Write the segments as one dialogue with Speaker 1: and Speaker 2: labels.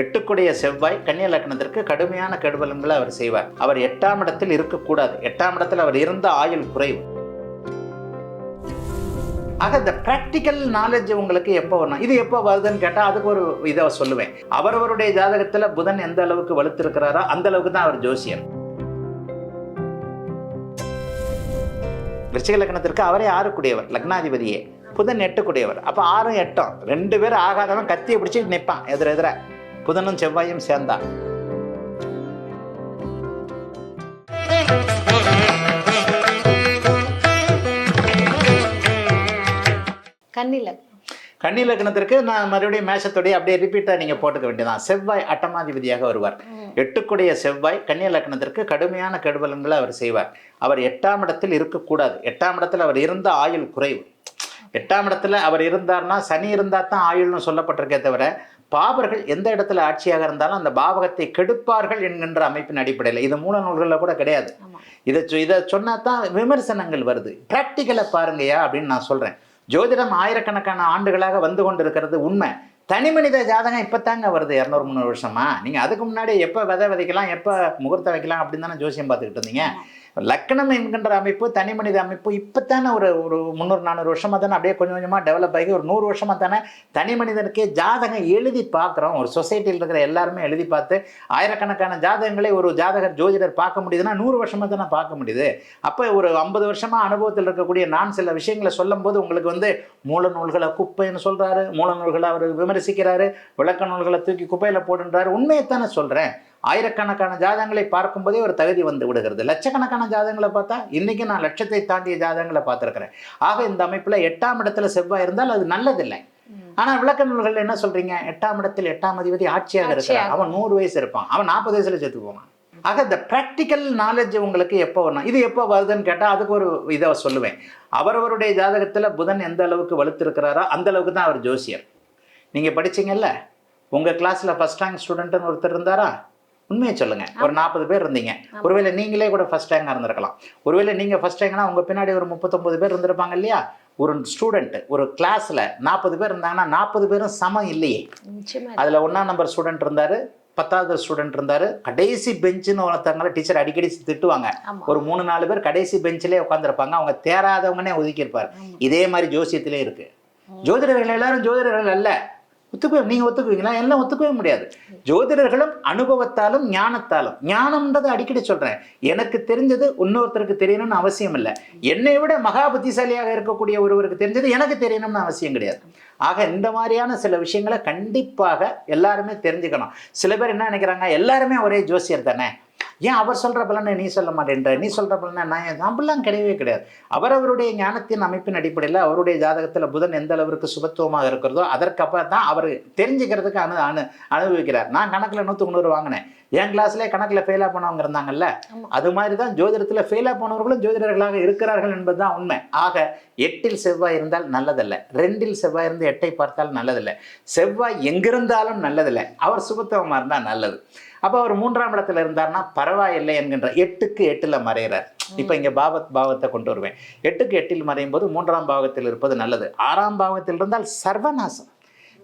Speaker 1: எட்டுக்குடைய செவ்வாய் கன்னிய லக்னத்திற்கு கடுமையான கெடுபலன்களை அவர் செய்வார். அவர் எட்டாம் இடத்தில் இருக்கக்கூடாது. எட்டாம் இடத்தில் அவர் இருந்த ஆயுள் குறைவு ஆக இந்த ப்ராக்டிக்கல் நாலேஜ் உங்களுக்கு எப்போ வரணும்? இது எப்போ வருதுன்னு கேட்டால் அதுக்கு ஒரு இதை சொல்லுவேன். அவரவருடைய ஜாதகத்தில் புதன் எந்த அளவுக்கு வலுத்திருக்கிறாரோ அந்த அளவுக்கு தான் அவர் ஜோசியர். விருச்சிக லக்னத்திற்கு அவரே ஆறுக்குடையவர் லக்னாதிபதியே. புதன் எட்டுக்குடையவர். அப்போ ஆறும் எட்டும். ரெண்டு பேரும் ஆகாதவன் கத்தியை பிடிச்சி நிற்பான் எதிர எதிராக புதனும் செவ்வாயும் சேர்ந்தா.
Speaker 2: கண்ணில
Speaker 1: கன்னி லக்னத்திற்கு நான் மறுபடியும் மேஷத்துடைய அப்படியே ரிப்பீட்டாக நீங்கள் போட்டுக்க வேண்டியதான் செவ்வாய் அட்டமாதிபதியாக வருவார். எட்டுக்குடைய செவ்வாய் கன்னிய லக்னத்திற்கு கடுமையான கெடுபலன்களை அவர் செய்வார். அவர் எட்டாம் இடத்தில் இருக்கக்கூடாது. எட்டாம் இடத்தில் அவர் இருந்த ஆயுள் குறைவு. எட்டாம் இடத்துல அவர் இருந்தார்னா சனி இருந்தால் தான் ஆயுள்னு சொல்லப்பட்டிருக்கே தவிர பாபர்கள் எந்த இடத்துல ஆட்சியாக இருந்தாலும் அந்த பாவகத்தை கெடுப்பார்கள் என்கின்ற அமைப்பின் அடிப்படையில். இது மூல நூல்களில் கூட கிடையாது. இதை இதை சொன்னா தான் விமர்சனங்கள் வருது. ப்ராக்டிக்கலை பாருங்கய்யா அப்படின்னு நான் சொல்கிறேன் ஜோதிடம் ஆயிரக்கணக்கான ஆண்டுகளாக வந்து கொண்டு இருக்கிறது உண்மை. தனி மனித ஜாதகம் இப்போத்தாங்க வருது இரநூறு முந்நூறு வருஷமா? நீங்கள் அதுக்கு முன்னாடி எப்போ விதை விதைக்கலாம் எப்போ முகூர்த்தம் வைக்கலாம் அப்படின்னு தானே ஜோசியம் பார்த்துக்கிட்டு இருந்தீங்க. லக்கணம் என்கின்ற அமைப்பு தனி மனித அமைப்பு இப்போத்தானே ஒரு ஒரு முந்நூறு நானூறு வருஷமாக தானே அப்படியே கொஞ்சம் கொஞ்சமாக டெவலப் ஆகி ஒரு நூறு வருஷமாக தானே தனி மனிதனுக்கே ஜாதகம் எழுதி பார்க்குறோம். ஒரு சொசைட்டியில் இருக்கிற எல்லாருமே எழுதி பார்த்து ஆயிரக்கணக்கான ஜாதகங்களை ஒரு ஜாதகர் ஜோதிடர் பார்க்க முடியுதுன்னா நூறு வருஷமாக தானே பார்க்க முடியுது. அப்போ ஒரு ஐம்பது வருஷமாக அனுபவத்தில் இருக்கக்கூடிய நான் சில விஷயங்களை சொல்லும்போது உங்களுக்கு வந்து மூல நூல்களை குப்பைன்னு சொல்கிறாரு மூல நூல்களை அவர் விமர்சிக்கிறாரு விளக்க நூல்களை தூக்கி குப்பையில் போடுன்றாரு. உண்மையைத்தானே சொல்கிறேன் ஆயிரக்கணக்கான ஜாதகங்களை பார்க்கும்போதே ஒரு தகுதி வந்து விடுகிறது. லட்சக்கணக்கான ஜாதகங்களை பார்த்தா இன்றைக்கி நான் லட்சத்தை தாண்டிய ஜாதகங்களை பார்த்துருக்கிறேன். ஆக இந்த அமைப்பில் எட்டாம் இடத்துல செவ்வாய் இருந்தால் அது நல்லதில்லை. ஆனால் விளக்க நூல்கள் என்ன சொல்றீங்க? எட்டாம் இடத்தில் எட்டாம் அதிபதி ஆட்சியாக இருக்கிறான். அவன் நூறு வயசு இருப்பான். அவன் நாற்பது வயசுல செத்து போவான். ஆக இந்த ப்ராக்டிக்கல் நாலேஜ் உங்களுக்கு எப்போ வரணும்? இது எப்போ வருதுன்னு கேட்டால் அதுக்கு ஒரு இதை சொல்லுவேன். அவரவருடைய ஜாதகத்தில் புதன் எந்த அளவுக்கு வலுத்திருக்கிறாரோ அந்த அளவுக்கு தான் அவர் ஜோசியர். நீங்கள் படிச்சீங்கல்ல? உங்கள் கிளாஸில் ஃபஸ்ட் ரேங்க் ஸ்டூடெண்ட்னு ஒருத்தர் இருந்தாரா? உண்மையை சொல்லுங்க. ஒரு நாற்பது பேர் இருந்தீங்க. ஒருவேளை நீங்களே கூட ஃபர்ஸ்ட் ரேங்காக இருந்திருக்கலாம். ஒருவேளை நீங்கள் ஃபர்ஸ்ட் ரேங்க்னா உங்கள் பின்னாடி ஒரு முப்பத்தொம்பது பேர் இருந்திருப்பாங்க இல்லையா? ஒரு ஸ்டூடெண்ட் ஒரு கிளாஸில் நாற்பது பேர் இருந்தாங்கன்னா நாற்பது பேரும் சமம் இல்லையே. அதில் ஒன்றாம் நம்பர் ஸ்டூடெண்ட் இருந்தார் பத்தாவது ஸ்டூடெண்ட் இருந்தார் கடைசி பெஞ்சுன்னு ஒருத்தவங்கள டீச்சர் அடிக்கடி திட்டுவாங்க. ஒரு மூணு நாலு பேர் கடைசி பெஞ்சிலே உட்காந்துருப்பாங்க அவங்க தேராதவங்கன்னே ஒதுக்கியிருப்பார். இதே மாதிரி ஜோசியத்திலே இருக்கு. ஜோதிடர்கள் எல்லாரும் ஜோதிடர்கள் அல்ல. ஒத்துக்குவே நீங்கள் ஒத்துக்குவீங்களா? எல்லாம் ஒத்துக்கவே முடியாது. ஜோதிடர்களும் அனுபவத்தாலும் ஞானத்தாலும். ஞானம்ன்றது அடிக்கடி சொல்கிறேன் எனக்கு தெரிஞ்சது இன்னொருத்தருக்கு தெரியணும்னு அவசியம் இல்லை. என்னை விட மகா புத்திசாலியாக இருக்கக்கூடிய ஒருவருக்கு தெரிஞ்சது எனக்கு தெரியணும்னு அவசியம் கிடையாது. ஆக இந்த மாதிரியான சில விஷயங்களை கண்டிப்பாக எல்லாருமே தெரிஞ்சுக்கணும். சில பேர் என்ன நினைக்கிறாங்க? எல்லாருமே ஒரே ஜோசியர் தானே? ஏன் அவர் சொல்கிற பலனை நீ சொல்ல மாட்டேன்ற நீ சொல்கிற பலனை நான் அப்படிலாம் கிடையவே கிடையாது. அவர் அவருடைய ஞானத்தின் அமைப்பின் அடிப்படையில் அவருடைய ஜாதகத்தில் புதன் எந்த அளவிற்கு சுபத்துவமாக இருக்கிறதோ அதற்கப்புறம் தான் அவர் தெரிஞ்சுக்கிறதுக்கு அனு அனு அனுபவிக்கிறார். நான் கணக்கில் நூற்றுக்கு நூறு வாங்கினேன். என் கிளாஸ்லேயே கணக்கில் ஃபெயிலாக போனவங்க இருந்தாங்கல்ல. அது மாதிரி தான் ஜோதிடத்தில் ஃபெயிலாக போனவர்களும் ஜோதிடர்களாக இருக்கிறார்கள் என்பது தான் உண்மை. ஆக எட்டில் செவ்வாய் இருந்தால் நல்லதல்ல. ரெண்டில் செவ்வாய் இருந்து எட்டை பார்த்தால் நல்லதில்லை. செவ்வாய் எங்கிருந்தாலும் நல்லதில்லை. அவர் சுபத்துவமாக இருந்தால் நல்லது. அப்போ அவர் மூன்றாம் இடத்துல இருந்தார்னா பரவாயில்லை என்கின்ற எட்டுக்கு எட்டில் மறைகிறார் இப்போ இங்கே பாவத் பாவத்தை கொண்டு வருவேன். எட்டுக்கு எட்டில் மறையும் போது மூன்றாம் பாவத்தில் இருப்பது நல்லது. ஆறாம் பாவத்தில் இருந்தால் சர்வநாசம்.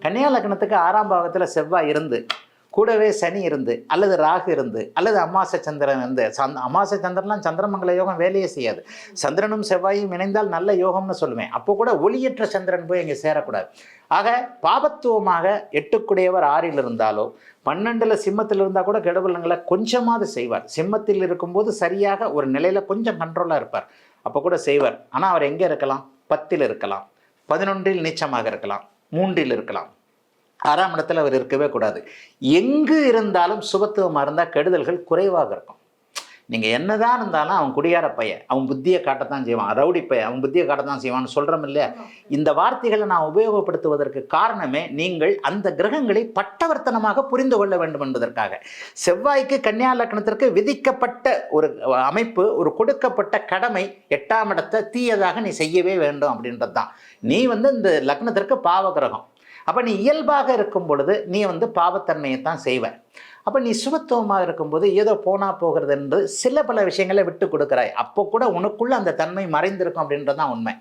Speaker 1: கன்னியா லக்னத்துக்கு ஆறாம் பாவத்தில் செவ்வாய் இருந்து கூடவே சனி இருந்து அல்லது ராகு இருந்து அல்லது அமாச சந்திரன் இருந்து சந்த் அமாசை சந்திரன்லாம் சந்திரமங்கல யோகம் வேலையே செய்யாது. சந்திரனும் செவ்வாயும் இணைந்தால் நல்ல யோகம்னு சொல்லுவேன். அப்போ கூட ஒளியற்ற சந்திரன் போய் இங்கே சேரக்கூடாது. ஆக பாபத்துவமாக எட்டுக்குடையவர் ஆறில் இருந்தாலோ பன்னெண்டில் சிம்மத்தில் இருந்தால் கூட கெடுபலங்களை கொஞ்சமாவது செய்வார். சிம்மத்தில் இருக்கும்போது சரியாக ஒரு நிலையில் கொஞ்சம் கண்ட்ரோலாக இருப்பார். அப்போ கூட செய்வார். ஆனால் அவர் எங்கே இருக்கலாம்? பத்தில் இருக்கலாம். பதினொன்றில் நீச்சமாக இருக்கலாம். மூன்றில் இருக்கலாம். ஆறாம் இடத்துல அவர் இருக்கவே கூடாது. எங்கு இருந்தாலும் சுபத்துவமாக இருந்தால் கெடுதல்கள் குறைவாக இருக்கும். நீங்கள் என்னதான் இருந்தாலும் அவன் குடியார பையன் அவன் புத்தியை காட்டத்தான் செய்வான் ரவுடி பையன் அவன் புத்தியை காட்டத்தான் செய்வான்னு சொல்கிறோம் இல்லையா? இந்த வார்த்தைகளை நான் உபயோகப்படுத்துவதற்கு காரணமே நீங்கள் அந்த கிரகங்களை பட்டவர்த்தனமாக புரிந்து கொள்ள வேண்டும் என்பதற்காக. செவ்வாய்க்கு கன்னியா லக்னத்திற்கு விதிக்கப்பட்ட ஒரு அமைப்பு ஒரு கொடுக்கப்பட்ட கடமை எட்டாம் இடத்தை தீயதாக நீ செய்யவே வேண்டும் அப்படின்றது தான் நீ வந்து இந்த லக்னத்திற்கு பாவ கிரகம். அப்போ நீ இயல்பாக இருக்கும் பொழுது நீ வந்து பாவத்தன்மையை தான் செய்வ. அப்போ நீ சுபத்துவமாக இருக்கும்போது ஏதோ போனால் போகிறது என்று சில பல விஷயங்களை விட்டு கொடுக்குறாய். அப்போ கூட உனக்குள்ளே அந்த தன்மை மறைந்திருக்கும் அப்படின்றது தான் உண்மை.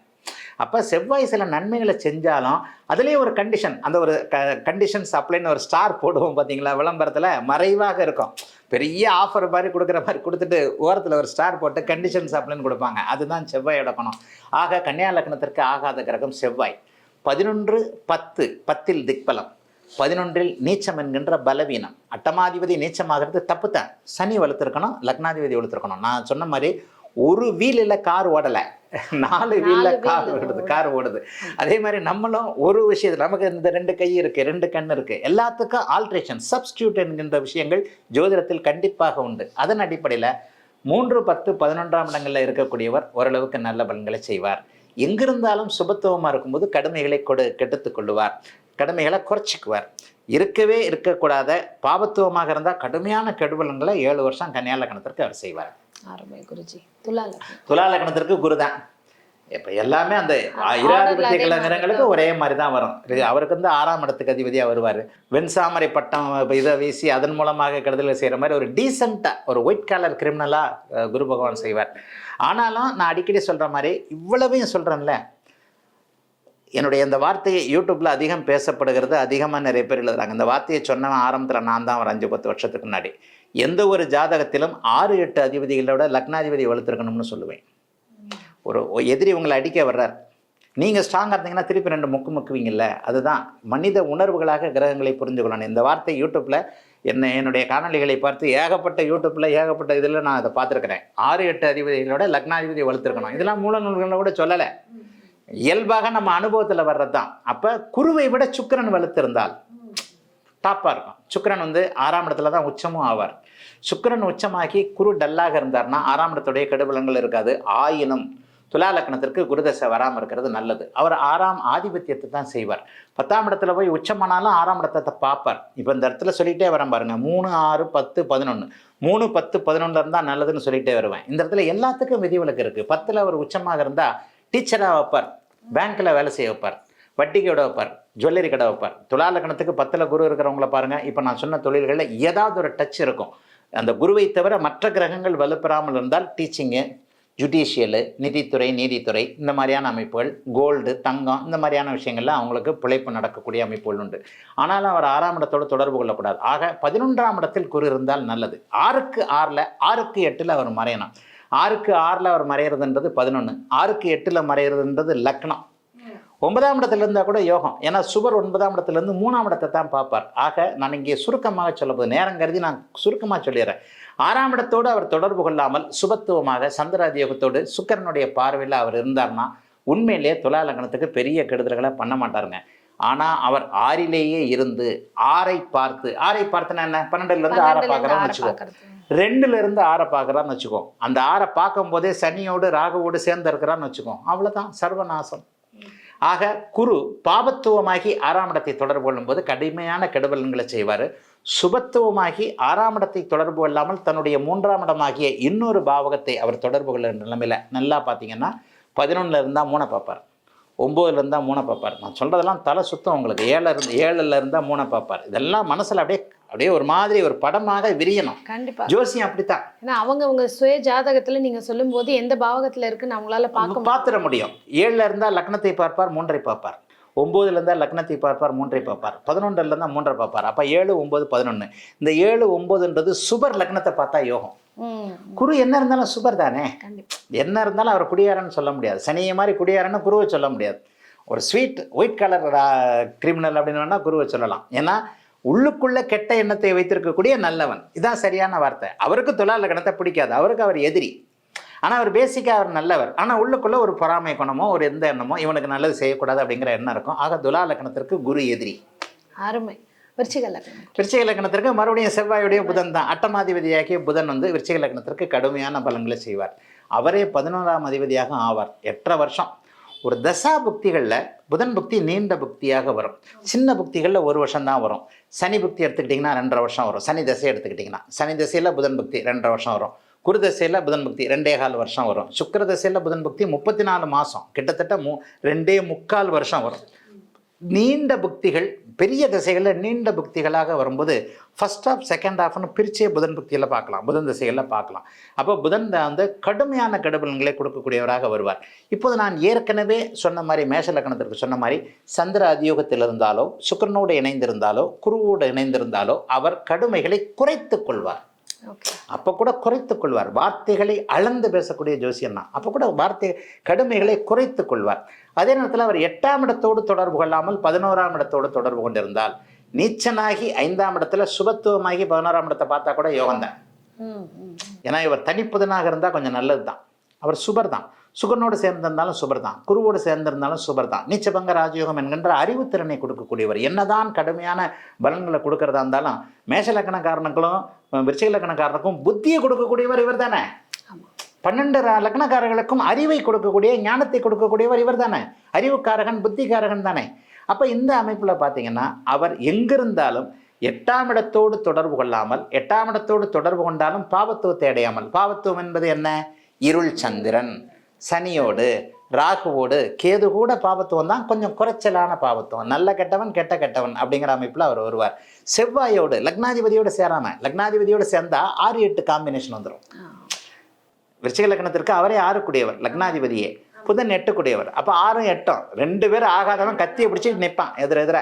Speaker 1: அப்போ செவ்வாய் சில நன்மைகளை செஞ்சாலும் அதுலேயே ஒரு கண்டிஷன் அந்த ஒரு க கண்டிஷன் சப்ளைன்னு ஒரு ஸ்டார் போடுவோம் பார்த்தீங்களா விளம்பரத்தில் மறைவாக இருக்கும். பெரிய ஆஃபர் மாதிரி கொடுக்குற மாதிரி கொடுத்துட்டு ஓரத்தில் ஒரு ஸ்டார் போட்டு கண்டிஷன் சப்ளைன்னு கொடுப்பாங்க. அதுதான் செவ்வாயோட குணம். ஆக கன்னியா லக்னத்திற்கு ஆகாத கிரகம் செவ்வாய். பதினொன்று பத்து பத்தில் திக்பலம். பதினொன்றில் நீச்சம் என்கின்ற பலவீனம். அட்டமாதிபதி நீச்சமாகிறது தப்பு தான் சனி வலுத்திருக்கணும் லக்னாதிபதி வலுத்திருக்கணும். நான் சொன்ன மாதிரி ஒரு வீலில் கார் ஓடலை. நாலு வீலில் கார் ஓடுது கார் ஓடுது. அதே மாதிரி நம்மளும் ஒரு விஷயத்தில் நமக்கு இந்த ரெண்டு கை இருக்கு ரெண்டு கண் இருக்கு. எல்லாத்துக்கும் ஆல்ட்ரேஷன் சப்ஸ்டியூட் என்கின்ற விஷயங்கள் ஜோதிடத்தில் கண்டிப்பாக உண்டு. அதன் அடிப்படையில் மூன்று பத்து பதினொன்றாம் இடங்களில் இருக்கக்கூடியவர் ஓரளவுக்கு நல்ல பலன்களை செய்வார். எங்கிருந்தாலும் சுபத்துவமாக இருக்கும்போது கடுமைகளை கொடு கெடுத்து கொள்ளுவார். கடுமைகளை குறைச்சிக்குவார். இருக்கவே இருக்கக்கூடாத பாபத்துவமாக இருந்தால் கடுமையான கெடுபலன்களை ஏழு வருஷம் கன்னியா லக்னத்திற்கு அவர் செய்வார்.
Speaker 2: குருஜி. துலா
Speaker 1: துலா லக்னத்திற்கு குரு தான் இப்போ எல்லாமே அந்த இராதிபத்திய
Speaker 2: தான்.
Speaker 1: ஒரே மாதிரி தான் வரும் அவருக்கு வந்து ஆறாம் இடத்துக்கு அதிபதியாக வருவார். வெண்சாமரை பட்டம் இதை வீசி அதன் மூலமாக கெடுதலை செய்கிற மாதிரி ஒரு டீசெண்டாக ஒரு ஒயிட் கலர் கிரிமினலாக குரு பகவான் செய்வார். ஆனாலும் நான் அடிக்கடி சொல்கிற மாதிரி இவ்வளவையும் சொல்கிறேன்ல என்னுடைய இந்த வார்த்தையை யூடியூப்பில் அதிகம் பேசப்படுகிறது அதிகமாக நிறைய பேர் எழுதுறாங்க. இந்த வார்த்தையை சொன்னவன் ஆரம்பத்தில் நான் தான் ஒரு அஞ்சு பத்து வருஷத்துக்கு முன்னாடி. எந்த ஒரு ஜாதகத்திலும் ஆறு எட்டு அதிபதிகளோட லக்னாதிபதி வளர்த்துருக்கணும்னு சொல்லுவேன். ஒரு எதிரி உங்களை அடிக்க வர்றார். நீங்கள் ஸ்ட்ராங்காக இருந்தீங்கன்னா திருப்பி ரெண்டு முக்கு முக்குவீங்கல்ல. அதுதான் மனித உணர்வுகளாக கிரகங்களை புரிஞ்சு கொள்ளணும் இந்த வார்த்தை யூடியூப்பில் என்ன என்னுடைய காணொலிகளை பார்த்து ஏகப்பட்ட யூடியூப்பில் ஏகப்பட்ட இதில் நான் அதை பார்த்துருக்குறேன். ஆறு எட்டு அதிபதிகளோட லக்னாதிபதி வளர்த்துருக்கணும். இதெல்லாம் மூல நூல்களில் கூட சொல்லலை. இயல்பாக நம்ம அனுபவத்தில் வர்றது தான் அப்போ குருவை விட சுக்கரன் வலுத்திருந்தால் டாப்பாக இருக்கும். சுக்கரன் வந்து ஆறாம் இடத்துல தான் உச்சமும் ஆவார். சுக்கரன் உச்சமாகி குரு டல்லாக இருந்தார்னா ஆறாம் இடத்துடைய கெடுபலங்கள் இருக்காது. ஆயினும் துலா லக்னத்திற்கு குருதசை வராமல் இருக்கிறது நல்லது. அவர் ஆறாம் ஆதிபத்தியத்தை தான் செய்வார். பத்தாம் இடத்துல போய் உச்சமானாலும் ஆறாம் இடத்தை பார்ப்பார். இப்போ இந்த இடத்துல சொல்லிகிட்டே வரேன் பாருங்கள் மூணு ஆறு பத்து பதினொன்று மூணு பத்து பதினொன்றில் இருந்தால் நல்லதுன்னு சொல்லிகிட்டே வருவேன். இந்த இடத்துல எல்லாத்துக்கும் விதிவிலக்கு இருக்குது பத்தில் அவர் உச்சமாக இருந்தால் டீச்சராக வைப்பார். பேங்க்கில் வேலை செய்ய வைப்பார். வட்டி கடை வைப்பார். ஜுவல்லரி கடை வைப்பார். துலாலக்கணத்துக்கு பத்தில் குரு இருக்கிறவங்கள பாருங்கள் இப்போ நான் சொன்ன தொழில்களில் ஏதாவது ஒரு டச் இருக்கும். அந்த குருவை தவிர மற்ற கிரகங்கள் வலுப்பெறாமல் இருந்தால் டீச்சிங்கு ஜுடிஷியலு நிதித்துறை நீதித்துறை இந்த மாதிரியான அமைப்புகள் கோல்டு தங்கம் இந்த மாதிரியான விஷயங்களில் அவங்களுக்கு பிழைப்பு நடக்கக்கூடிய அமைப்புகள் உண்டு. ஆனாலும் அவர் ஆறாம் இடத்தோடு தொடர்பு கொள்ளக்கூடாது. ஆக பதினொன்றாம் இடத்தில் குரு இருந்தால் நல்லது. ஆறுக்கு ஆறில் ஆறுக்கு எட்டில் அவர் மறையணும். ஆறுக்கு ஆறில் அவர் மறையிறதுன்றது பதினொன்று ஆறுக்கு எட்டில் மறையிறதுன்றது லக்னம். ஒன்பதாம் இடத்துல இருந்தால் கூட யோகம். ஏன்னா சுவர் ஒன்பதாம் இடத்துலேருந்து மூணாம் இடத்தை தான் பார்ப்பார். ஆக நான் இங்கே சுருக்கமாக சொல்ல போது நேரம் கருதி நான் சுருக்கமாக சொல்லிடுறேன். ஆறாம் இடத்தோடு அவர் தொடர்பு கொள்ளாமல் சுபத்துவமாக சந்திராதி யோகத்தோடு சுக்கிரனுடைய பார்வையில் அவர் இருந்தார்னா உண்மையிலேயே துலா லக்னத்துக்கு பெரிய கெடுதல்களை பண்ண மாட்டாருங்க. ஆனால் அவர் ஆறிலேயே இருந்து ஆறை பார்த்து ஆறை பார்த்துனா என்ன? பன்னெண்டுல இருந்து ஆறை பார்க்குறான்னு வச்சுக்கோ.
Speaker 2: பார்க்கறது.
Speaker 1: ரெண்டுல இருந்து ஆறை பார்க்குறான்னு வச்சுக்கோ. அந்த ஆறை பார்க்கும்போதே சனியோடு ராகுவோடு சேர்ந்து இருக்கிறான்னு வச்சுக்கோ. அவ்வளோதான் சர்வநாசம். ஆக குரு பாபத்துவமாகி ஆறாம் இடத்தை தொடர்பு கொள்ளும்போது கடுமையான கெடுபலன்களை செய்வார். சுபத்துவமாகி ஆறாம் இடத்தை தொடர்பு கொள்ளாமல் தன்னுடைய மூன்றாம் இடமாகிய இன்னொரு பாவகத்தை அவர் தொடர்பு கொள்ளுற நிலைமையில் நல்லா பார்த்தீங்கன்னா பதினொன்றில் இருந்தால் மூணை பார்ப்பார். ஒம்போதுல இருந்தால் மூணை பார்ப்பார். நான் சொல்கிறதெல்லாம் தலை சுத்தம் உங்களுக்கு. ஏழில் இருந்து ஏழில் இருந்தால் மூணை பார்ப்பார். இதெல்லாம் மனசில் அப்படியே அப்படியே ஒரு மாதிரி ஒரு படமாக விரியணும்.
Speaker 2: கண்டிப்பா.
Speaker 1: ஜோசியம் அப்படித்தான்.
Speaker 2: ஏன்னா அவங்க உங்க சுய ஜாதகத்துல நீங்க சொல்லும்போது எந்த பாவகத்துல இருக்குன்னு அவங்களால பார்க்க
Speaker 1: பார்த்துட முடியும். ஏழில் இருந்தால் லக்னத்தை பார்ப்பார் மூன்றை பார்ப்பார். ஒம்போதுல இருந்தால் லக்னத்தை பார்ப்பார் மூன்றை பார்ப்பார். பதினொன்றில் இருந்தால் மூன்றை பார்ப்பார். அப்போ ஏழு ஒம்பது பதினொன்று இந்த ஏழு ஒம்போதுன்றது சுபர் லக்னத்தை பார்த்தா யோகம். குரு என்ன இருந்தாலும் சுபர் தானே? என்ன இருந்தாலும் அவர் குடியாரன்னு சொல்ல முடியாது. சனியை மாதிரி குடியாரன்னு குருவை சொல்ல முடியாது. ஒரு ஸ்வீட் ஒயிட் கலர் கிரிமினல் அப்படின்னு வேணால் குருவை சொல்லலாம். ஏன்னா உள்ளுக்குள்ள கெட்ட எண்ணத்தை வைத்திருக்கக்கூடிய நல்லவன். இதான் சரியான வார்த்தை. அவருக்கு துலா லக்னத்தை பிடிக்காது. அவருக்கு அவர் எதிரி. ஆனால் அவர் பேசிக்காக அவர் நல்லவர். ஆனால் உள்ளுக்குள்ள ஒரு பொறாமை குணமோ ஒரு எந்த எண்ணமோ இவனுக்கு நல்லது செய்யக்கூடாது அப்படிங்கிற எண்ணம் இருக்கும். ஆக துலா லக்னத்திற்கு குரு எதிரி.
Speaker 2: அருமை. விருச்சிக லக்னம்
Speaker 1: விருச்சிக லக்னத்திற்கு மறுபடியும் செவ்வாயுடைய புதன் தான். அட்டமாதிபதியாகிய புதன் வந்து விருச்சிக லக்னத்திற்கு கடுமையான பலன்களை செய்வார். அவரே பதினோராம் அதிபதியாக ஆவார். எட்டரை வருஷம். ஒரு தசா புக்திகளில் புதன் புக்தி நீண்ட புக்தியாக வரும். சின்ன புக்திகளில் ஒரு வருஷம் தான் வரும். சனி புக்தி எடுத்துக்கிட்டிங்கன்னா ரெண்டரை வருஷம் வரும். சனி தசை எடுத்துக்கிட்டிங்கன்னா. சனி தசையில் புதன் புக்தி ரெண்டரை வருஷம் வரும். குரு தசையில் புதன் புக்தி ரெண்டே கால் வருஷம் வரும். சுக்கிர தசையில் புதன் பக்தி முப்பத்தி நாலு மாதம் கிட்டத்தட்ட மூ ரெண்டே முக்கால் வருஷம் வரும். நீண்ட புக்திகள் பெரிய திசைகளில் நீண்ட புக்திகளாக வரும்போது ஃபர்ஸ்ட் ஆஃப் செகண்ட் ஆஃப்னு பிரிச்சே புதன் புக்தியில் பார்க்கலாம். புதன் திசைகளில் பார்க்கலாம். அப்போ புதன் வந்து கடுமையான கடுபலன்களை கொடுக்கக்கூடியவராக வருவார். இப்போது நான் ஏற்கனவே சொன்ன மாதிரி மேஷ லக்கணத்திற்கு சொன்ன மாதிரி சந்திர அதியோகத்தில் இருந்தாலோ சுக்கரனோடு இணைந்திருந்தாலோ குருவோடு இணைந்திருந்தாலோ அவர் கடுமைகளை குறைத்து கொள்வார். அப்போ கூட குறைத்துக் கொள்வார். வார்த்தைகளை அளந்து பேசக்கூடிய ஜோசியம் தான் அப்போ கூட வார்த்தை கடுமைகளை குறைத்துக் கொள்வார். அதே நேரத்தில் அவர் எட்டாம் இடத்தோடு தொடர்பு கொள்ளாமல் பதினோராம் இடத்தோடு தொடர்பு கொண்டிருந்தால் நீச்சனாகி ஐந்தாம் இடத்துல சுபத்துவமாகி பதினோராம் இடத்தை பார்த்தா கூட யோகம்தான்.
Speaker 2: ம் ம்
Speaker 1: ஏன்னா இவர் தனிப்புதனாக இருந்தால் கொஞ்சம் நல்லது தான் அவர் சுபர் தான் சுகனோடு சேர்ந்திருந்தாலும் சுபர் தான் குருவோடு சேர்ந்திருந்தாலும் சுபர் தான் நீச்சபங்க ராஜயோகம் என்கின்ற அறிவுத்திறனை கொடுக்கக்கூடியவர். என்னதான் கடுமையான பலன்களை கொடுக்கறதா இருந்தாலும் மேஷ லக்கணக்காரனுக்கும் விருச்சிக லக்கணக்காரனுக்கும் புத்தியை கொடுக்கக்கூடியவர் இவர் தானே பன்னெண்டு லக்னக்காரர்களுக்கும் அறிவை கொடுக்கக்கூடிய ஞானத்தை கொடுக்கக்கூடியவர் இவர் தானே அறிவுக்காரகன் புத்திகாரகன் தானே? அப்போ இந்த அமைப்பில் பார்த்தீங்கன்னா அவர் எங்கிருந்தாலும் எட்டாம் இடத்தோடு தொடர்பு கொள்ளாமல் எட்டாம் இடத்தோடு தொடர்பு கொண்டாலும் பாவத்துவத்தை அடையாமல். பாவத்துவம் என்பது என்ன? இருள் சந்திரன். சனியோடு ராகுவோடு கேது கூட பாவத்துவம் தான் கொஞ்சம் குறைச்சலான பாவத்துவம் நல்ல கெட்டவன் கெட்ட கெட்டவன் அப்படிங்கிற அமைப்பில் அவர் வருவார். செவ்வாயோடு லக்னாதிபதியோடு சேராம லக்னாதிபதியோடு சேர்ந்தா ஆறு எட்டு காம்பினேஷன் வந்துடும் விருச்சிக லக்னத்திற்கு அவரே ஆறுக்குடையவர் லக்னாதிபதியே. புதன் எட்டுக்குடையவர். அப்போ ஆறும் எட்டும் ரெண்டு பேரும் ஆகாதவன் கத்தியை பிடிச்சி நிற்பான் எதிர எதிர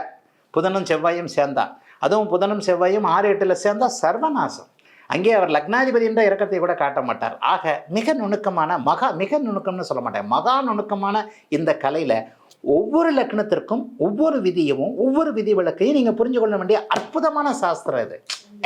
Speaker 1: புதனும் செவ்வாயும் சேர்ந்தா அதுவும் புதனும் செவ்வாயும் ஆறு எட்டில் சேர்ந்தா சர்வநாசம். அங்கே அவர் லக்னாதிபதி என்ற இறக்கத்தை கூட காட்ட மாட்டார். ஆக மிக நுணுக்கமான மகா மிக நுணுக்கம்னு சொல்ல மாட்டேன். மகா நுணுக்கமான இந்த கலையில் ஒவ்வொரு லக்னத்திற்கும் ஒவ்வொரு விதியவும் ஒவ்வொரு விதி விளக்கையும் நீங்கள் புரிஞ்சு கொள்ள வேண்டிய அற்புதமான சாஸ்திரம் இது.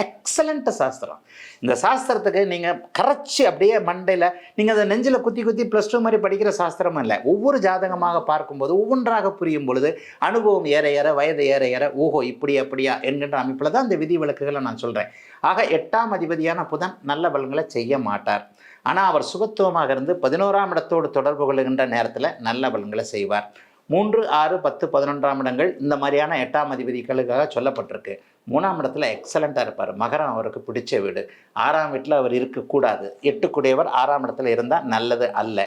Speaker 1: எக்ஸலண்ட் சாஸ்திரம். இந்த சாஸ்திரத்துக்கு நீங்கள் கரைச்சி அப்படியே மண்டையில் நீங்கள் அதை நெஞ்சில் குத்தி குத்தி ப்ளஸ் டூ மாதிரி படிக்கிற சாஸ்திரமும் இல்லை. ஒவ்வொரு ஜாதகமாக பார்க்கும்போது ஒவ்வொன்றாக புரியும் பொழுது அனுபவம் ஏற ஏற வயது ஏற ஏற ஓஹோ இப்படி அப்படியா என்கின்ற அமைப்பில் தான் இந்த விதி விளக்குகளை நான் சொல்கிறேன் ஆக எட்டாம் அதிபதியான புதன் நல்ல பலன்களை செய்ய மாட்டார். ஆனால் அவர் சுகத்துவமாக இருந்து பதினோராம் இடத்தோடு தொடர்பு கொள்ளுகின்ற நேரத்தில் நல்ல பலன்களை செய்வார். மூன்று ஆறு பத்து பதினொன்றாம் இடங்கள் இந்த மாதிரியான எட்டாம் அதிபதிகளுக்காக சொல்லப்பட்டிருக்கு. மூணாம் இடத்துல எக்ஸலண்ட்டாக இருப்பார். மகரம் அவருக்கு பிடிச்ச வீடு. ஆறாம் வீட்டில் அவர் இருக்கக்கூடாது. எட்டுக்குடையவர் ஆறாம் இடத்துல இருந்தால் நல்லது அல்ல.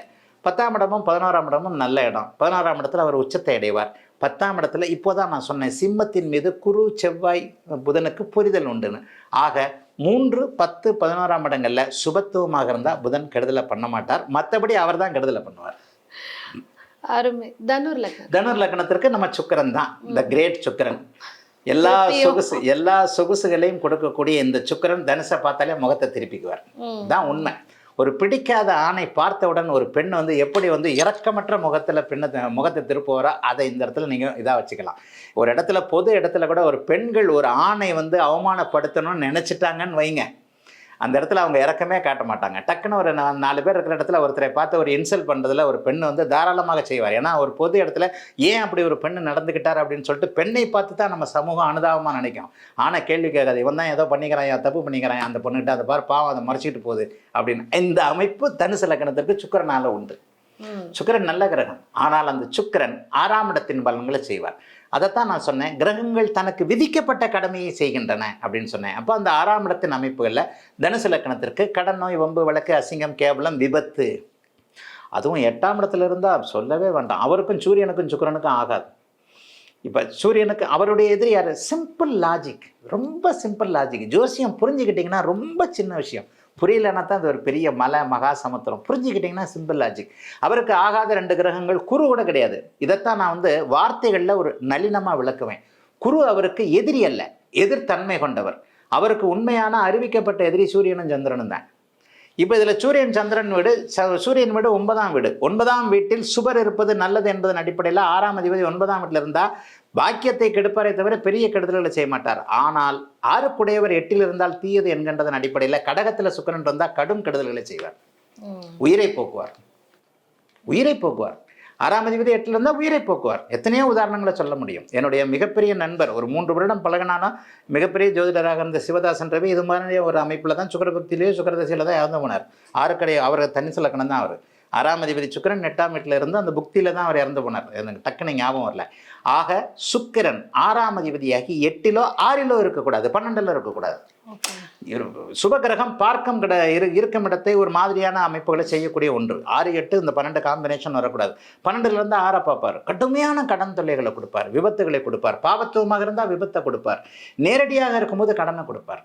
Speaker 1: பத்தாம் இடமும் பதினோராம் இடமும் நல்ல இடம். பதினோராம் இடத்துல அவர் உச்சத்தை அடைவார். பத்தாம் இடத்துல இப்போதான் நான் சொன்னேன் சிம்மத்தின் மீது குரு செவ்வாய் புதனுக்கு புரிதல் உண்டுன்னு. ஆக மூன்று பத்து பதினோராம் இடங்களில் சுபத்துவமாக இருந்தால் புதன் கெடுதலை பண்ண மாட்டார். மற்றபடி அவர் தான் கெடுதலை பண்ணுவார்.
Speaker 2: அருமை. தனுர் லக்னம்
Speaker 1: தனுர் லக்னத்திற்கு நம்ம சுக்கிரன் தான். த கிரேட் சுக்கிரன். எல்லா. சொகுசு எல்லா சொகுசுகளையும் கொடுக்கக்கூடிய இந்த சுக்கிரன் தனுசை பார்த்தாலே முகத்தை திருப்பிக்குவார். தான் உண்மை. ஒரு பிடிக்காத ஆணை பார்த்தவுடன் ஒரு பெண் வந்து எப்படி வந்து இரக்கமற்ற முகத்தில் பெண்ணை முகத்தை திருப்புவாரோ அதை இந்த இடத்துல நீங்கள் இதாக வச்சுக்கலாம். ஒரு இடத்துல பொது இடத்துல கூட ஒரு பெண்கள் ஒரு ஆணை வந்து அவமானப்படுத்தணும்னு நினச்சிட்டாங்கன்னு வைங்க. அந்த இடத்துல அவங்க இறக்கமே காட்ட மாட்டாங்க. டக்குன்னு ஒரு நாலு பேர் இருக்கிற இடத்துல ஒருத்தரை பார்த்து ஒரு இன்சல்ட் பண்ணுறதுல ஒரு பெண் வந்து தாராளமாக செய்வார். ஏன்னா ஒரு பொது இடத்துல ஏன் அப்படி ஒரு பெண் நடந்துக்கிட்டார் அப்படின்னு சொல்லிட்டு பெண்ணை பார்த்து தான் நம்ம சமூகம் அனுதாபமாக நினைக்கும். ஆனால் கேள்வி கேட்காது. இவன் தான் ஏதோ பண்ணிக்கிறான் தப்பு பண்ணிக்கிறான் அந்த பொண்ணுகிட்ட அதை பார் பாவம் அதை மறைச்சிட்டு போகுது அப்படின்னு. இந்த அமைப்பு தனுசு லக்கணத்திற்கு சுக்கிரனால உண்டு. சுக்கிரன் நல்ல கிரகம். ஆனால் அந்த சுக்கிரன் ஆறாம் இடத்தின் பலன்களை செய்வார். அதைத்தான் நான் சொன்னேன். கிரகங்கள் தனக்கு விதிக்கப்பட்ட கடமையை செய்கின்றன அப்படின்னு சொன்னேன். அப்போ அந்த ஆறாம் இடத்தின் அமைப்புகளில் தனுசு லக்கணத்திற்கு கடன் நோய் வம்பு வழக்கு அசிங்கம் கேவலம் விபத்து. அதுவும் எட்டாம் இடத்துல இருந்தால் சொல்லவே வேண்டாம். அவருக்கும் சூரியனுக்கும் சுக்கரனுக்கும் ஆகாது. இப்போ சூரியனுக்கு அவருடைய எதிரி யார்? சிம்பிள் லாஜிக் ரொம்ப சிம்பிள் லாஜிக் ஜோசியம் புரிஞ்சுக்கிட்டிங்கன்னா ரொம்ப சின்ன விஷயம். புரியலன்னா தான் அது ஒரு பெரிய மலை மகா சமுத்திரம். புரிஞ்சுக்கிட்டிங்கன்னா சிம்பிள் லாஜிக் அவருக்கு ஆகாத ரெண்டு கிரகங்கள் குரு கூட கிடையாது. இதைத்தான் நான் வந்து வார்த்தைகளில் ஒரு நளினமாக விளக்குவேன். குரு அவருக்கு எதிரி அல்ல எதிர்த்தன்மை கொண்டவர். அவருக்கு உண்மையான அறிவிக்கப்பட்ட எதிரி சூரியனும் சந்திரனும் தான். இப்போ இதில் சூரியன் சந்திரன் வீடு சூரியன் வீடு ஒன்பதாம் வீடு. ஒன்பதாம் வீட்டில் சுபர் இருப்பது நல்லது என்பதன் அடிப்படையில் ஆறாம் அதிபதி ஒன்பதாம் வீட்டில் இருந்தால் பாக்கியத்தை கெடுப்பாரே தவிர பெரிய கெடுதல்களை செய்ய மாட்டார். ஆனால் ஆறுக்குடையவர் எட்டில் இருந்தால் தீயது என்கின்றதன் அடிப்படையில் கடகத்தில் சுக்கிரன் இருந்தால் கடும் கெடுதல்களை செய்வார். உயிரை போக்குவார். உயிரை போக்குவார். ஆறாம் அதிபதி எட்டுல இருந்தால் உயிரை போக்குவார். எத்தனையோ உதாரணங்களை சொல்ல முடியும். என்னுடைய மிகப்பெரிய நண்பர் ஒரு மூன்று வருடம் பழகினானா மிகப்பெரிய ஜோதிடராக இருந்த சிவதாசன் ரவி இது மாதிரி ஒரு அமைப்பில் தான் சுக்கரபக்தியிலேயோ சுக்கரதசையில் தான் இறந்து போனார். ஆறு கடையை அவர் தனி சிலக்கணம் தான் அவர். ஆறாம் அதிபதி சுக்கிரன் எட்டாம் வீட்டில் இருந்து அந்த புக்தியில் தான் அவர் இறந்து போனார். எனக்கு டக்குனு ஞாபகம் வரல. ஆக சுக்கிரன் ஆறாம் அதிபதியாகி எட்டிலோ ஆறிலோ இருக்கக்கூடாது பன்னெண்டிலோ இருக்கக்கூடாது. சுபகிரகம் பார்க்கும் கிட இரு இருக்கும் இடத்தை ஒரு மாதிரியான அமைப்புகளை செய்யக்கூடிய ஒன்று. ஆறு எட்டு இந்த பன்னெண்டு காம்பினேஷன் வரக்கூடாது. பன்னெண்டுலேருந்து ஆறை பார்ப்பார். கடுமையான கடன் தொல்லைகளை கொடுப்பார். விபத்துகளை கொடுப்பார். பாவத்துவமாக இருந்தால் விபத்தை கொடுப்பார். நேரடியாக இருக்கும்போது கடனை கொடுப்பார்.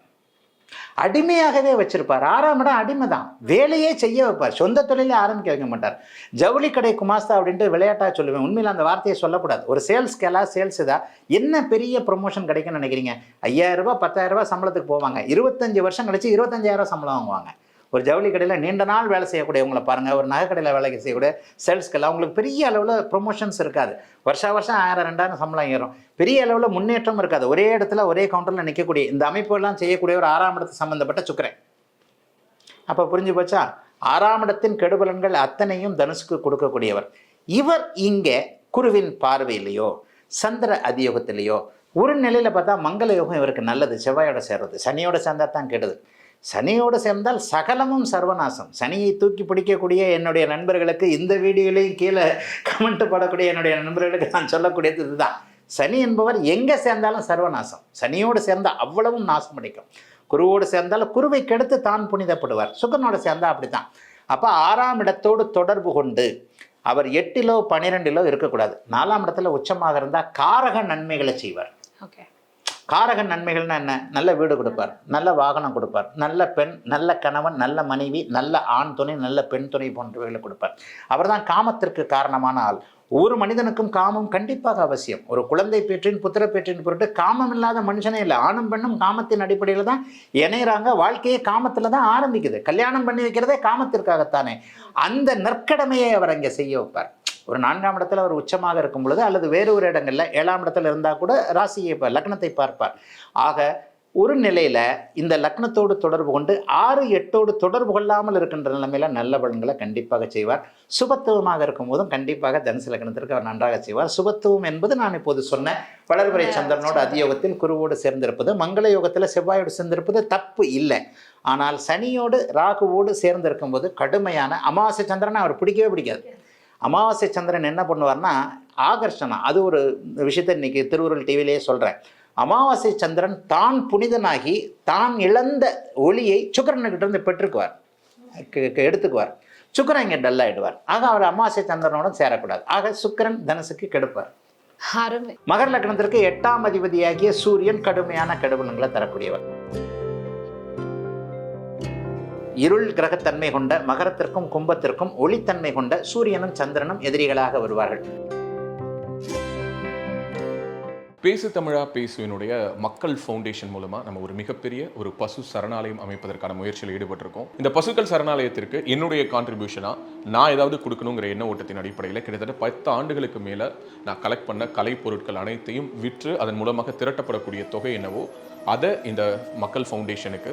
Speaker 1: அடிமையாகவே வச்சிருப்பார். ஆறாம் இடம் அடிமை தான் வேலையே செய்ய வைப்பார். சொந்த தொழிலே ஆரம்பிக்க வைக்க மாட்டார். ஜவுளி கடை குமாஸ்தா அப்படின்ட்டு விளையாட்டாக சொல்லுவேன். உண்மையில் அந்த வார்த்தையை சொல்லக்கூடாது. ஒரு சேல்ஸ் கேலா சேல்ஸ் இதா? என்ன பெரிய ப்ரொமோஷன் கிடைக்கும்னு நினைக்கிறீங்க? ஐயாயிரம் ரூபாய் பத்தாயிரம் ரூபாய் சம்பளத்துக்கு போவாங்க. இருபத்தஞ்சு வருஷம் கழிச்சு இருபத்தஞ்சாயிரம் சம்பளம் வாங்குவாங்க. ஒரு ஜவுளி கடையில் நீண்ட நாள் வேலை செய்யக்கூடியவங்களை பாருங்கள் ஒரு நகை கடையில் வேலைக்கு செய்யக்கூடிய சேல்ஸ்க்கெல்லாம் அவங்களுக்கு பெரிய அளவில் ப்ரொமோஷன்ஸ் இருக்காது. வருஷா வருஷம் ஆயிரம் ரெண்டாயிரம் சம்பளம் ஏறும். பெரிய அளவில் முன்னேற்றம் இருக்காது. ஒரே இடத்துல ஒரே கவுண்டரில் நிற்கக்கூடிய இந்த அமைப்புகள்லாம் செய்யக்கூடிய ஒரு ஆறாம் இடத்து சம்மந்தப்பட்ட சுக்கிரன். அப்போ புரிஞ்சு போச்சா? ஆறாம் இடத்தின் கெடுபலன்கள் அத்தனையும் தனுசுக்கு கொடுக்கக்கூடியவர். இவர் இங்கே குருவின் பார்வையிலையோ சந்திர அதியோகத்திலேயோ ஒரு நிலையில் பார்த்தா மங்கள யோகம் இவருக்கு நல்லது. செவ்வாயோட சேர்றது சனியோட சேர்ந்தா தான் கெடுது. சனியோடு சேர்ந்தால் சகலமும் சர்வநாசம். சனியை தூக்கி பிடிக்கக்கூடிய என்னுடைய நண்பர்களுக்கு இந்த வீடியோலையும் கீழே கமெண்ட் படக்கூடிய என்னுடைய நண்பர்களுக்கு நான் சொல்லக்கூடியது இதுதான். சனி என்பவர் எங்கே சேர்ந்தாலும் சர்வநாசம். சனியோடு சேர்ந்தால் அவ்வளவும் நாசம் அடைக்கும் குருவோடு சேர்ந்தால் குருவை கெடுத்து தான் புனிதப்படுவார். சுக்கரனோடு சேர்ந்தால் அப்படித்தான். அப்போ ஆறாம் இடத்தோடு தொடர்பு கொண்டு அவர் எட்டிலோ பன்னிரெண்டிலோ இருக்கக்கூடாது. நாலாம் இடத்துல உச்சமாக இருந்தால் காரக நன்மைகளை செய்வார்.
Speaker 2: ஓகே
Speaker 1: காரக நன்மைகள்னா என்ன? நல்ல வீடு கொடுப்பார். நல்ல வாகனம் கொடுப்பார். நல்ல பெண் நல்ல கணவன் நல்ல மனைவி நல்ல ஆண் துணை நல்ல பெண் துணை போன்றவைகளை கொடுப்பார். அவர் தான் காமத்திற்கு காரணமான ஆள். ஒவ்வொரு மனிதனுக்கும் காமம் கண்டிப்பாக அவசியம். ஒரு குழந்தை பேற்றின் புத்திர பேற்றின் பொருட்டு காமம் இல்லாத மனுஷனே இல்லை. ஆணும் பெண்ணும் காமத்தின் அடிப்படையில் தான் இணையிறாங்க. வாழ்க்கையே காமத்தில் தான் ஆரம்பிக்குது. கல்யாணம் பண்ணி வைக்கிறதே காமத்திற்காகத்தானே. அந்த நற்கடமையை அவர் அங்கே செய்ய வைப்பார். ஒரு நான்காம் இடத்துல அவர் உச்சமாக இருக்கும் பொழுது அல்லது வேறு ஒரு இடங்களில் ஏழாம் இடத்துல இருந்தால் கூட ராசியை லக்னத்தை பார்ப்பார். ஆக ஒரு நிலையில் இந்த லக்னத்தோடு தொடர்பு கொண்டு ஆறு எட்டோடு தொடர்பு கொள்ளாமல் இருக்கின்ற நிலைமையில் நல்ல பலன்களை கண்டிப்பாக செய்வார். சுபத்துவமாக இருக்கும்போதும் கண்டிப்பாக தனுசு லக்னத்திற்கு அவர் நன்றாக செய்வார். சுபத்துவம் என்பது நான் இப்போது சொன்ன வளர்பிறை சந்திரனோட அதியோகத்தில் குருவோடு சேர்ந்திருப்பது மங்கள யோகத்தில் செவ்வாயோடு சேர்ந்திருப்பது தப்பு இல்லை. ஆனால் சனியோடு ராகுவோடு சேர்ந்திருக்கும் போது கடுமையான அமாவாசை சந்திரனை அவர் பிடிக்கவே பிடிக்காது. அமாவாசை சந்திரன் என்ன பண்ணுவார்னா ஆகர்ஷணம் அது ஒரு விஷயத்தை இன்னைக்கு திருவுருள் டிவிலேயே சொல்கிறேன் அமாவாசை சந்திரன் தான் புனிதனாகி தான் இழந்த ஒளியை சுக்கரனுக்கிட்ட இருந்து பெற்றுக்குவார். எடுத்துக்குவார். சுக்கரன் இங்கே டல் ஆயிடுவார். ஆக அவர் அமாவாசை சந்திரனோட சேரக்கூடாது. ஆக சுக்கிரன் தனுசுக்கு கெடுப்பார். மகர லக்னத்திற்கு எட்டாம் அதிபதியாகிய சூரியன் கடுமையான கெடுபலன்களை தரக்கூடியவர். இருள் கிரகத்தன்மை கொண்ட மகரத்திற்கும் கும்பத்திற்கும் ஒளித்தன்மை கொண்ட சூரியனும் சந்திரனும் எதிரிகளாக வருவார்கள்.
Speaker 3: பேசு தமிழா பேசுவினுடைய மக்கள் ஃபவுண்டேஷன் மூலமாக நம்ம ஒரு மிகப்பெரிய ஒரு பசு சரணாலயம் அமைப்பதற்கான முயற்சியில் ஈடுபட்டிருக்கோம். இந்த பசுக்கள் சரணாலயத்திற்கு என்னுடைய கான்ட்ரிபியூஷனாக நான் ஏதாவது கொடுக்கணுங்கிற எண்ண ஓட்டத்தின் அடிப்படையில் கிட்டத்தட்ட பத்து ஆண்டுகளுக்கு மேலே நான் கலெக்ட் பண்ண கலை பொருட்கள் அனைத்தையும் விற்று அதன் மூலமாக திரட்டப்படக்கூடிய தொகை என்னவோ அதை இந்த மக்கள் ஃபவுண்டேஷனுக்கு